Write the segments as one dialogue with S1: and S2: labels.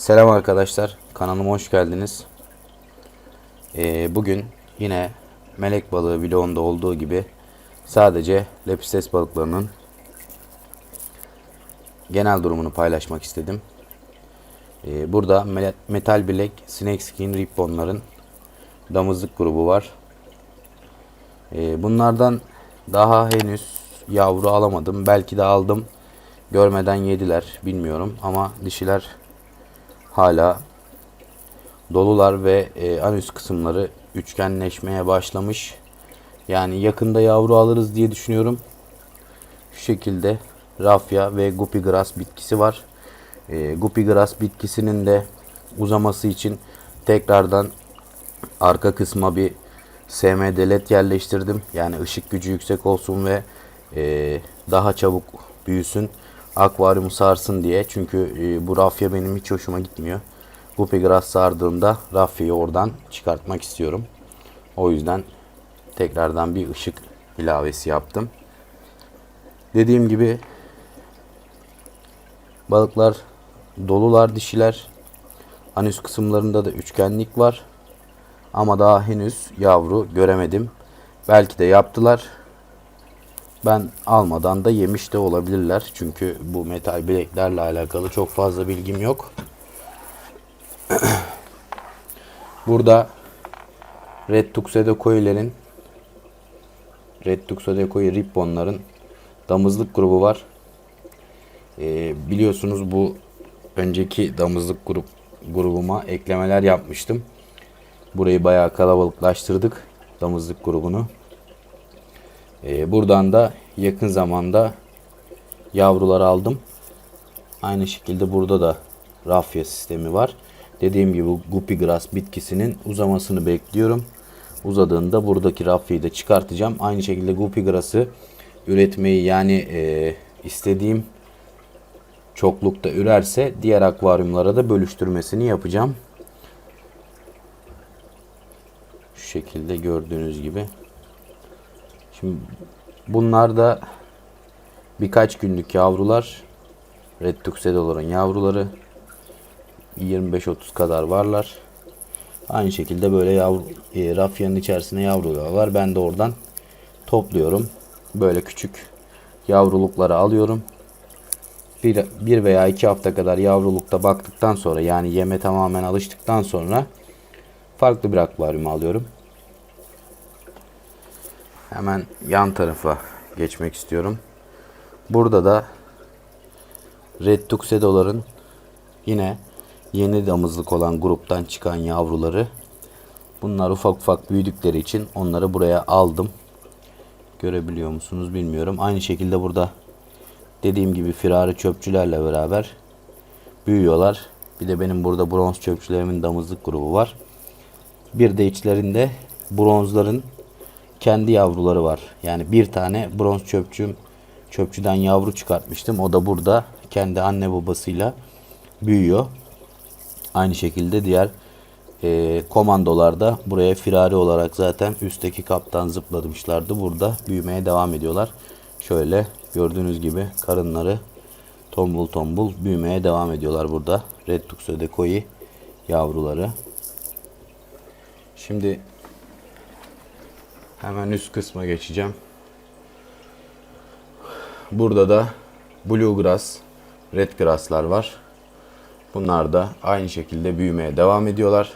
S1: Selam arkadaşlar, kanalıma hoş geldiniz. Ee, bugün yine melek balığı vlogunda olduğu gibi sadece lepistes balıklarının genel durumunu paylaşmak istedim. Ee, burada metal bilek, snake skin, ribbonların damızlık grubu var. Ee, bunlardan daha henüz yavru alamadım. Belki de aldım. Görmeden yediler bilmiyorum ama dişiler hala dolular ve e, anüs kısımları üçgenleşmeye başlamış. Yani yakında yavru alırız diye düşünüyorum. Şu şekilde rafya ve guppy grass bitkisi var. E, guppy grass bitkisinin de uzaması için tekrardan arka kısma bir SMD led yerleştirdim. Yani ışık gücü yüksek olsun ve e, daha çabuk büyüsün. Akvaryumu sarsın diye. Çünkü e, bu rafya benim hiç hoşuma gitmiyor. Guppy grass sardığımda rafyayı oradan çıkartmak istiyorum. O yüzden tekrardan bir ışık ilavesi yaptım. Dediğim gibi balıklar dolular dişiler. Anüs kısımlarında da üçgenlik var. Ama daha henüz yavru göremedim. Belki de yaptılar. Ben almadan da yemiş de olabilirler. Çünkü bu metal bileklerle alakalı çok fazla bilgim yok. Burada Red Tuxedo Koi'lerin Red Tuxedo Koi Ribbon'ların damızlık grubu var. Ee, biliyorsunuz bu önceki damızlık grup grubuma eklemeler yapmıştım. Burayı bayağı kalabalıklaştırdık damızlık grubunu. Ee, buradan da yakın zamanda yavrular aldım. Aynı şekilde burada da rafya sistemi var. Dediğim gibi guppy grass bitkisinin uzamasını bekliyorum. Uzadığında buradaki rafyayı da çıkartacağım. Aynı şekilde guppy grass'ı üretmeyi yani e, istediğim çoklukta ürerse diğer akvaryumlara da bölüştürmesini yapacağım. Şu şekilde gördüğünüz gibi. Şimdi bunlar da birkaç günlük yavrular. Red Tuxedo'ların yavruları. 25-30 kadar varlar. Aynı şekilde böyle yavru, e, rafyanın içerisine yavrular var. Ben de oradan topluyorum. Böyle küçük yavrulukları alıyorum. Bir, bir veya iki hafta kadar yavrulukta baktıktan sonra yani yeme tamamen alıştıktan sonra farklı bir akvaryuma alıyorum. Hemen yan tarafa geçmek istiyorum. Burada da Red Tuxedo'ların yine yeni damızlık olan gruptan çıkan yavruları. Bunlar ufak ufak büyüdükleri için onları buraya aldım. Görebiliyor musunuz bilmiyorum. Aynı şekilde burada dediğim gibi firari çöpçülerle beraber büyüyorlar. Bir de benim burada bronz çöpçülerimin damızlık grubu var. Bir de içlerinde bronzların kendi yavruları var. Yani bir tane bronz çöpçüm çöpçüden yavru çıkartmıştım. O da burada kendi anne babasıyla büyüyor. Aynı şekilde diğer e, komandolarda buraya firari olarak zaten üstteki kaptan zıplamışlardı. Burada büyümeye devam ediyorlar. Şöyle gördüğünüz gibi karınları tombul tombul büyümeye devam ediyorlar burada. Red Tuxedo Koi yavruları. Şimdi hemen üst kısma geçeceğim. Burada da Bluegrass, Red Grass'lar var. Bunlar da aynı şekilde büyümeye devam ediyorlar.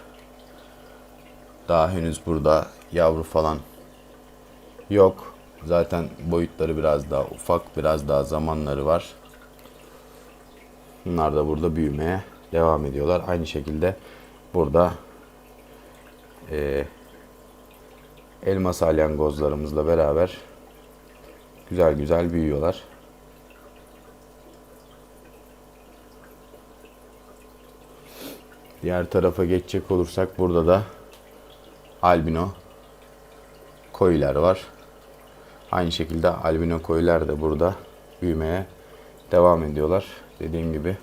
S1: Daha henüz burada yavru falan yok. Zaten boyutları biraz daha ufak, biraz daha zamanları var. Bunlar da burada büyümeye devam ediyorlar. Aynı şekilde burada e, elma salyangozlarımızla beraber güzel güzel büyüyorlar. Diğer tarafa geçecek olursak burada da albino koyular var. Aynı şekilde albino koyular da burada büyümeye devam ediyorlar. Dediğim gibi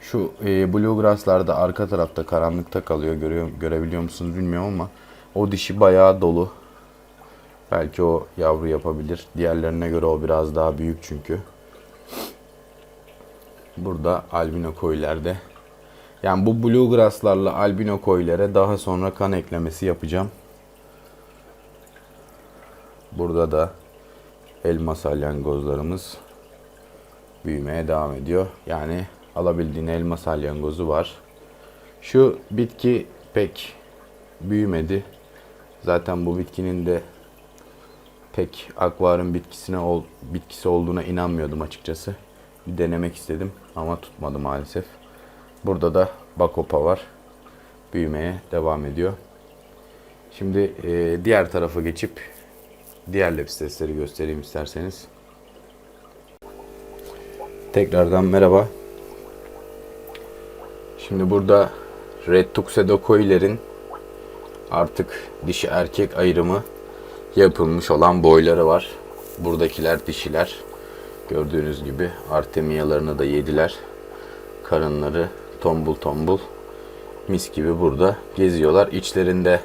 S1: şu e, bluegrass'larda arka tarafta karanlıkta kalıyor. Görüyor, görebiliyor musunuz bilmiyorum ama o dişi bayağı dolu. Belki o yavru yapabilir. Diğerlerine göre o biraz daha büyük çünkü. Burada albino koyulerde Yani bu bluegrasslarla albino koylara daha sonra kan eklemesi yapacağım. Burada da elma salyangozlarımız büyümeye devam ediyor. Yani alabildiğin elma salyangozu var. Şu bitki pek büyümedi. Zaten bu bitkinin de pek akvaryum bitkisine ol, bitkisi olduğuna inanmıyordum açıkçası. Bir denemek istedim ama tutmadı maalesef. Burada da bakopa var. Büyümeye devam ediyor. Şimdi e, diğer tarafa geçip diğer lepistesleri göstereyim isterseniz. Tekrardan merhaba. Şimdi burada Red Tuxedo koilerin artık dişi erkek ayrımı yapılmış olan boyları var. Buradakiler dişiler. Gördüğünüz gibi artemiyalarını da yediler. Karınları tombul tombul mis gibi burada geziyorlar. İçlerinde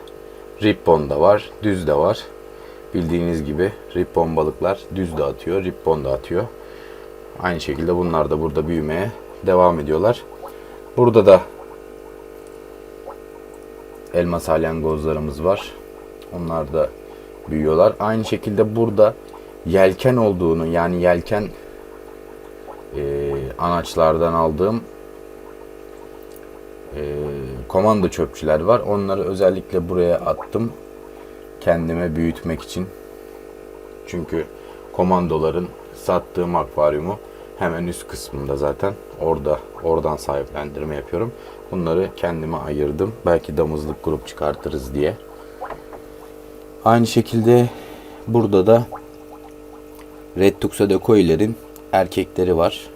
S1: ribbon da var, düz de var. Bildiğiniz gibi ribbon balıklar düz de atıyor, ribbon da atıyor. Aynı şekilde bunlar da burada büyümeye devam ediyorlar. Burada da elma salyangozlarımız var. Onlar da büyüyorlar. Aynı şekilde burada yelken olduğunu yani yelken e, anaçlardan aldığım e, komando çöpçüler var. Onları özellikle buraya attım. Kendime büyütmek için. Çünkü komandoların sattığım akvaryumu hemen üst kısmında zaten. Orada oradan sahiplendirme yapıyorum. Bunları kendime ayırdım. Belki damızlık grup çıkartırız diye. Aynı şekilde burada da Red Tuxedo koilerin erkekleri var.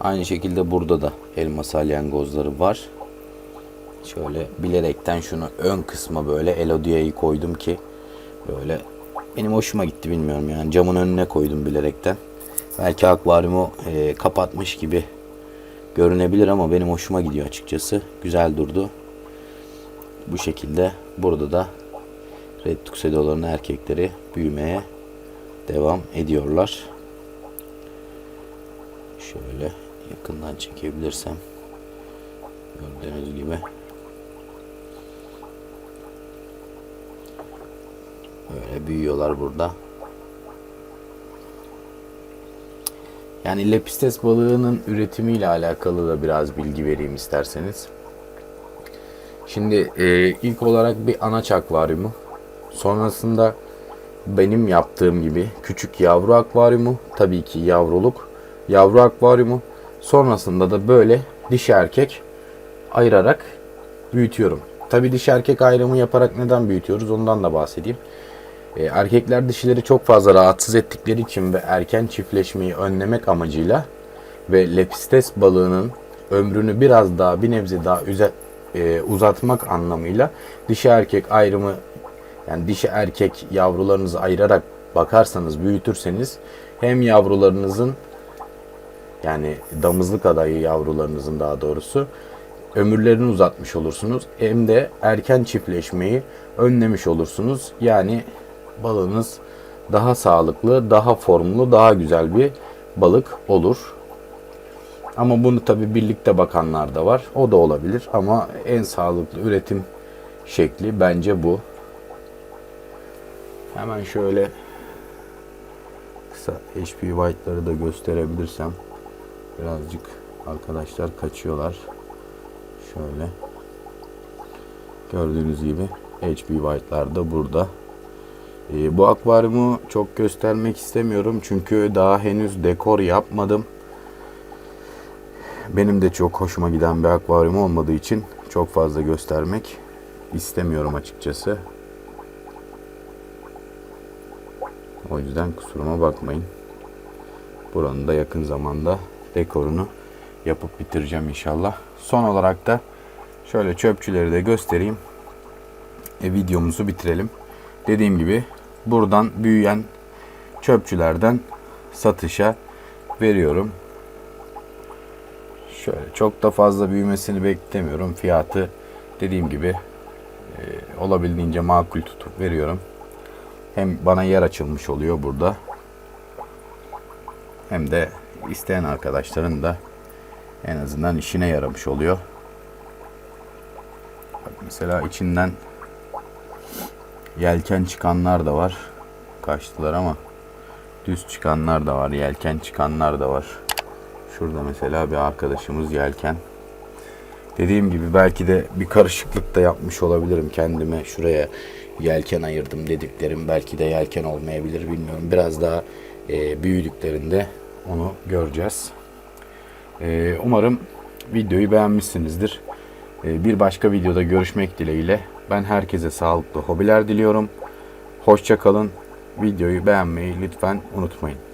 S1: Aynı şekilde burada da elma salyangozları var. Şöyle bilerekten şunu ön kısma böyle elodia'yı koydum ki böyle benim hoşuma gitti bilmiyorum yani camın önüne koydum bilerekten. Belki akvaryumu e, kapatmış gibi görünebilir ama benim hoşuma gidiyor açıkçası. Güzel durdu. Bu şekilde burada da Red Tuxedo'ların erkekleri büyümeye devam ediyorlar. Şöyle yakından çekebilirsem gördüğünüz gibi böyle büyüyorlar burada. Yani lepistes balığının üretimiyle alakalı da biraz bilgi vereyim isterseniz. Şimdi e, ilk olarak bir anaç akvaryumu. Sonrasında benim yaptığım gibi küçük yavru akvaryumu. Tabii ki yavruluk. Yavru akvaryumu. Sonrasında da böyle dişi erkek ayırarak büyütüyorum. Tabii dişi erkek ayrımı yaparak neden büyütüyoruz ondan da bahsedeyim. E, erkekler dişileri çok fazla rahatsız ettikleri için ve erken çiftleşmeyi önlemek amacıyla ve lepistes balığının ömrünü biraz daha bir nebze daha e, uzatmak anlamıyla dişi erkek ayrımı yani dişi erkek yavrularınızı ayırarak bakarsanız büyütürseniz hem yavrularınızın yani damızlık adayı yavrularınızın daha doğrusu ömürlerini uzatmış olursunuz. Hem de erken çiftleşmeyi önlemiş olursunuz. Yani balığınız daha sağlıklı, daha formlu, daha güzel bir balık olur. Ama bunu tabi birlikte bakanlar da var. O da olabilir ama en sağlıklı üretim şekli bence bu. Hemen şöyle kısa HP White'ları da gösterebilirsem birazcık arkadaşlar kaçıyorlar. Şöyle gördüğünüz gibi HP White'lar da burada. Ee, bu akvaryumu çok göstermek istemiyorum çünkü daha henüz dekor yapmadım. Benim de çok hoşuma giden bir akvaryum olmadığı için çok fazla göstermek istemiyorum açıkçası. O yüzden kusuruma bakmayın. Buranın da yakın zamanda dekorunu yapıp bitireceğim inşallah. Son olarak da şöyle çöpçüleri de göstereyim. E, videomuzu bitirelim. Dediğim gibi buradan büyüyen çöpçülerden satışa veriyorum. Şöyle çok da fazla büyümesini beklemiyorum. Fiyatı dediğim gibi e, olabildiğince makul tutup veriyorum. Hem bana yer açılmış oluyor burada. Hem de isteyen arkadaşların da en azından işine yaramış oluyor. Mesela içinden yelken çıkanlar da var. Kaçtılar ama düz çıkanlar da var, yelken çıkanlar da var. Şurada mesela bir arkadaşımız yelken. Dediğim gibi belki de bir karışıklık da yapmış olabilirim kendime. Şuraya yelken ayırdım dediklerim belki de yelken olmayabilir bilmiyorum. Biraz daha e, büyüdüklerinde onu göreceğiz. E, umarım videoyu beğenmişsinizdir. E, bir başka videoda görüşmek dileğiyle. Ben herkese sağlıklı hobiler diliyorum. Hoşça kalın. Videoyu beğenmeyi lütfen unutmayın.